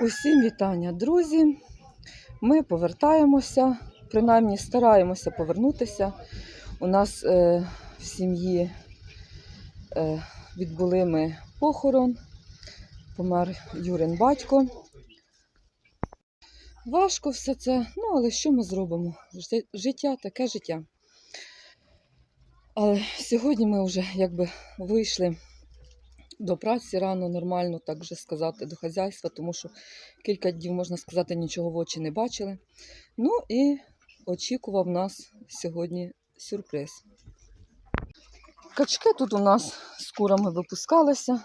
Усім вітання, друзі. Ми повертаємося, принаймні стараємося повернутися. У нас е, в сім'ї е, відбули ми похорон, помер Юрин батько. Важко все це, ну але що ми зробимо? Життя таке життя. Але сьогодні ми вже якби вийшли до праці рано, нормально, так вже сказати, до хазяйства, тому що кілька днів, можна сказати, нічого в очі не бачили. Ну і очікував нас сьогодні сюрприз. Качки тут у нас з курами випускалися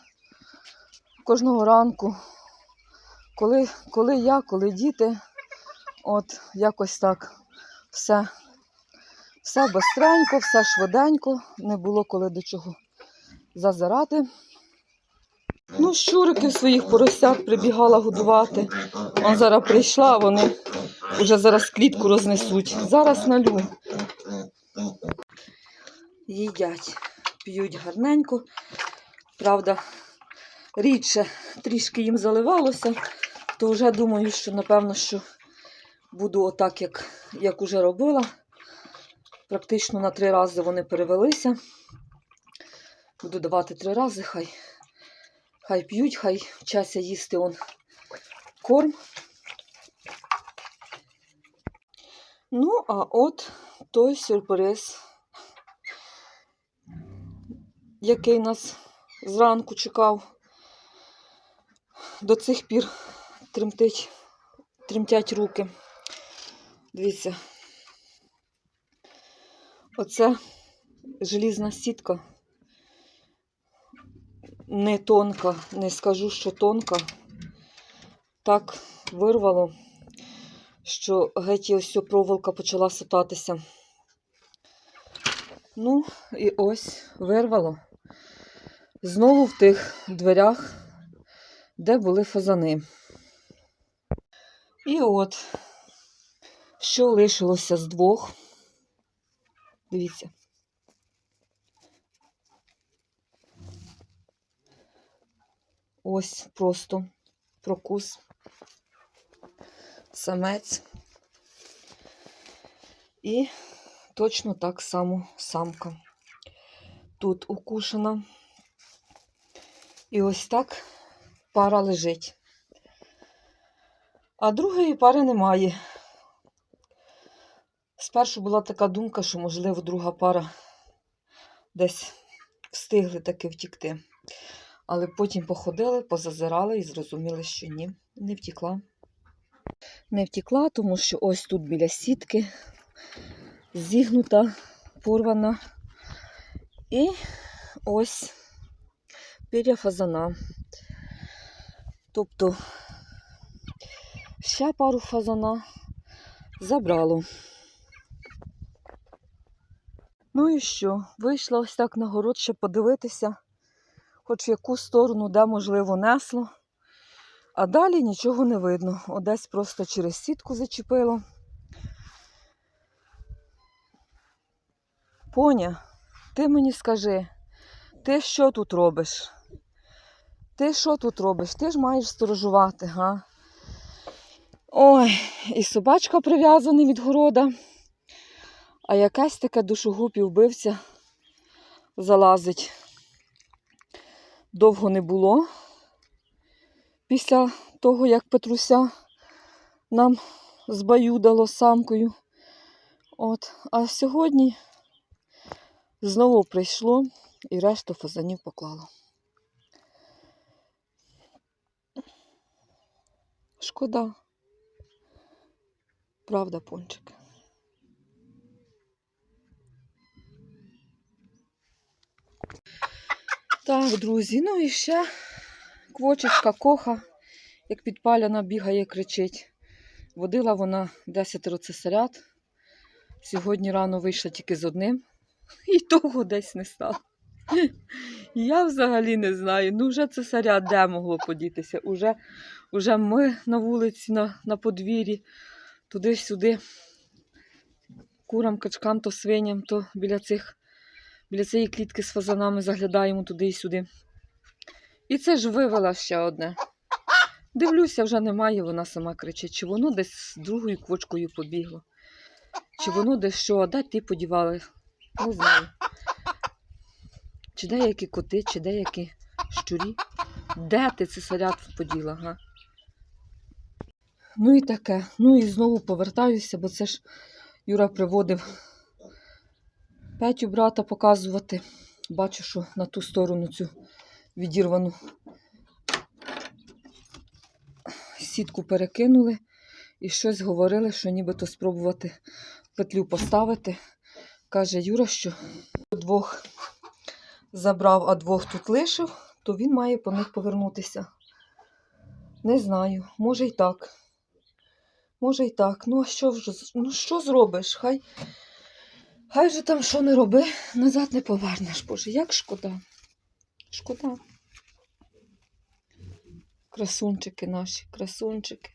кожного ранку. Коли, коли я, коли діти, от якось так все, все бистренько, все швиденько, не було коли до чого зазирати. Ну, щуриків своїх поросят прибігала годувати. Он зараз прийшла, вони вже зараз клітку рознесуть. Зараз налю. Їдять, п'ють гарненько. Правда, рідше трішки їм заливалося, то вже думаю, що напевно, що буду отак, як, як уже робила. Практично на три рази вони перевелися. Буду давати три рази, хай Хай п'ють, хай вчаться їсти он корм. Ну, а от той сюрприз, який нас зранку чекав, до цих пір тремтить, тремтять руки. Дивіться, оце желізна сітка не тонка, не скажу, що тонка. Так вирвало, що геть ось проволока почала сататися. Ну, і ось вирвало. Знову в тих дверях, де були фазани. І от, що лишилося з двох. Дивіться. Ось просто прокус. Самець. І точно так само самка. Тут укушена. І ось так пара лежить. А другої пари немає. Спершу була така думка, що, можливо, друга пара десь встигли таки втікти. Але потім походили, позазирали і зрозуміли, що ні, не втікла. Не втікла, тому що ось тут біля сітки зігнута, порвана. І ось піря фазана. Тобто ще пару фазана забрало. Ну і що? Вийшла ось так на город ще подивитися хоч в яку сторону, де, можливо, несло. А далі нічого не видно. Одесь просто через сітку зачепило. Поня, ти мені скажи, ти що тут робиш? Ти що тут робиш? Ти ж маєш сторожувати, га? Ой, і собачка прив'язана від города, а якась таке душогуб і вбивця залазить довго не було. Після того, як Петруся нам збаюдало самкою. От. А сьогодні знову прийшло і решту фазанів поклало. Шкода. Правда, пончик. Так, друзі, ну і ще квочечка коха, як підпалена, бігає, кричить. Водила вона 10 цесарят. Сьогодні рано вийшла тільки з одним, і того десь не стало. Я взагалі не знаю. Ну, вже цесаря де могло подітися. Уже, уже ми на вулиці, на, на подвір'ї, туди-сюди. Курам, качкам, то свиням, то біля цих біля цієї клітки з фазанами заглядаємо туди і сюди. І це ж вивела ще одне. Дивлюся, вже немає, вона сама кричить, чи воно десь з другою квочкою побігло. Чи воно десь що, а де ти подівали? Не знаю. Чи деякі коти, чи деякі щурі. Де ти цесарят поділа, га? Ну і таке. Ну і знову повертаюся, бо це ж Юра приводив Петю брата показувати. Бачу, що на ту сторону цю відірвану сітку перекинули і щось говорили, що нібито спробувати петлю поставити. Каже Юра, що двох забрав, а двох тут лишив, то він має по них повернутися. Не знаю, може й так. Може й так. Ну, а що ну, що зробиш? Хай, хай же там що не роби, назад не повернеш. Боже, як шкода. Шкода. Красунчики наші, красунчики.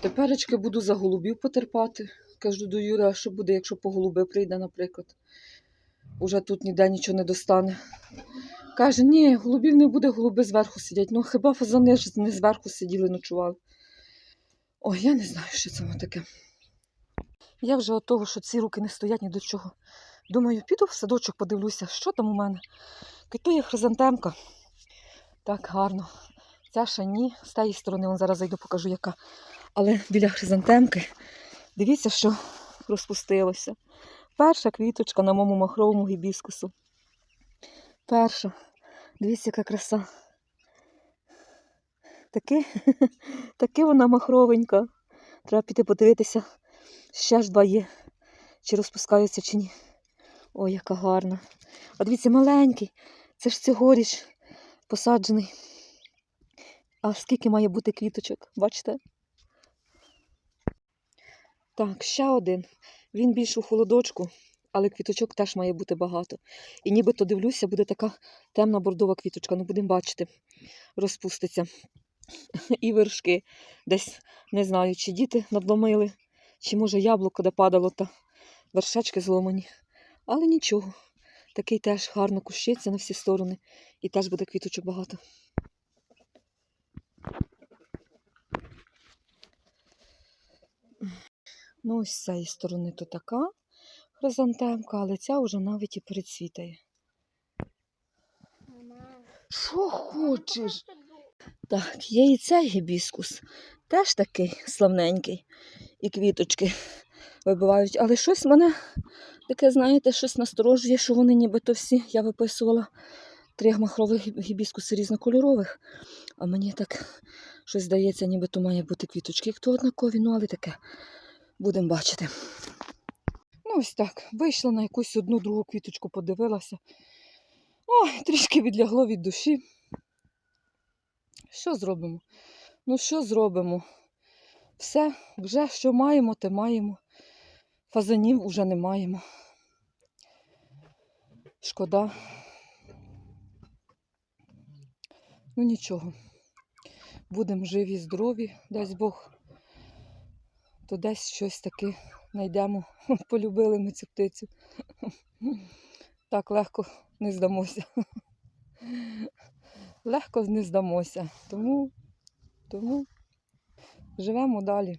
Теперечки буду за голубів потерпати. Кажу до Юри, а що буде, якщо по голуби прийде, наприклад. Уже тут ніде нічого не достане. Каже, ні, голубів не буде, голуби зверху сидять. Ну хіба фазани не зверху сиділи, ночували. Ой, я не знаю, що це таке. Я вже от того, що ці руки не стоять ні до чого. Думаю, піду в садочок, подивлюся, що там у мене. Китує хризантемка. Так гарно. Ця ще ні. З тієї сторони, вон зараз зайду, покажу, яка. Але біля хризантемки, дивіться, що розпустилося. Перша квіточка на моєму махровому гібіскусу. Перша. Дивіться, яка краса. Таки, таки вона махровенька. Треба піти подивитися. Ще ж два є. Чи розпускаються, чи ні. Ой, яка гарна. А дивіться, маленький. Це ж цьогоріч посаджений. А скільки має бути квіточок, бачите? Так, ще один. Він більш у холодочку, але квіточок теж має бути багато. І нібито дивлюся, буде така темна бордова квіточка. Ну, будемо бачити, розпуститься. І вершки. Десь не знаю, чи діти надломили, чи може яблуко де падало, та вершечки зломані. Але нічого. Такий теж гарно кущиться на всі сторони. І теж буде квіточок багато. Ну, ось з цієї сторони то така хризантемка, але ця вже навіть і перецвітає. Що хочеш? Так, є і цей гібіскус. Теж такий славненький. І квіточки вибивають. Але щось мене таке, знаєте, щось насторожує, що вони нібито всі. Я виписувала три махрових гібіскуси різнокольорових. А мені так щось здається, нібито має бути квіточки. Як то однакові, ну але таке. Будемо бачити. Ну, ось так. Вийшла на якусь одну другу квіточку, подивилася. Ой, трішки відлягло від душі. Що зробимо? Ну, що зробимо? Все, вже що маємо, те маємо. Фазанів вже не маємо. Шкода. Ну нічого. Будемо живі, здорові, дасть Бог. То десь щось таке знайдемо. Полюбили ми цю птицю. Так легко не здамося. Легко не здамося. Тому, тому живемо далі.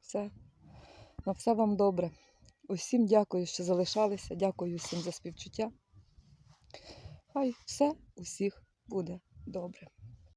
Все. На все вам добре. Усім дякую, що залишалися. Дякую всім за співчуття. Хай все усіх буде добре.